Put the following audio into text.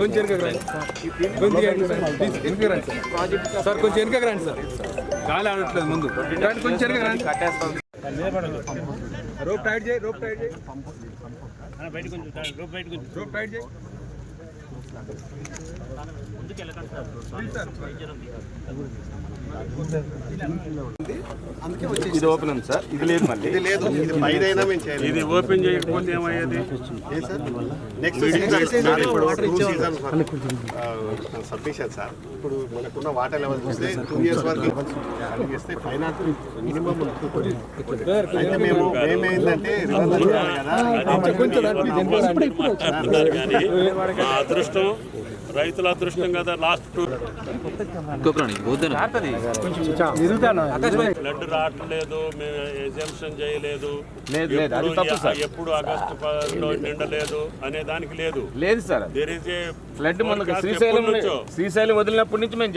కొంచెం వెనకకి రండి సార్. కొంచెం వెనకకి రండి సార్. గాలి ఆడట్లేదు ముందు రండి, కొంచెం వెనకకి రండి రోప్ టైట్ చేయి రోప్ టైట్ చేయి బయట కొంచెం రోప్ బయట కొంచెం రోప్ టైట్ చేయి. ఇది ఓపెన్ ఉంది సార్. ఇది లేదు మళ్ళీ. ఇది లేదు. ఇది పైదైనా మేము చేయలేదు. ఇది ఓపెన్ చేయకపోతే ఏమయ్యేది? ఏ sir? Next season submission sir. ఇప్పుడు మనకున్న వాటర్ లెవెల్ చూస్తే టూ ఇయర్స్ వరకు కలిగిస్తే ఫైనాన్స్ మినిమం అయితే మేము రివర్ కదా అదృష్టం రైతుల అదృష్టం కదా లాస్ట్ టూ బ్లడ్ రావట్లేదు మేము ఎగ్జామ్షన్ చేయలేదు. లేదు, లేదు, అది ఎప్పుడు- తప్పు సార్. ఎప్పుడు ఆగస్టు పదిలో నిండలేదు అనే దానికి లేదు. లేదు sir there is a flood మనకు శ్రీశైలం శ్రీశైలం వదిలినప్పటి నుంచి మేము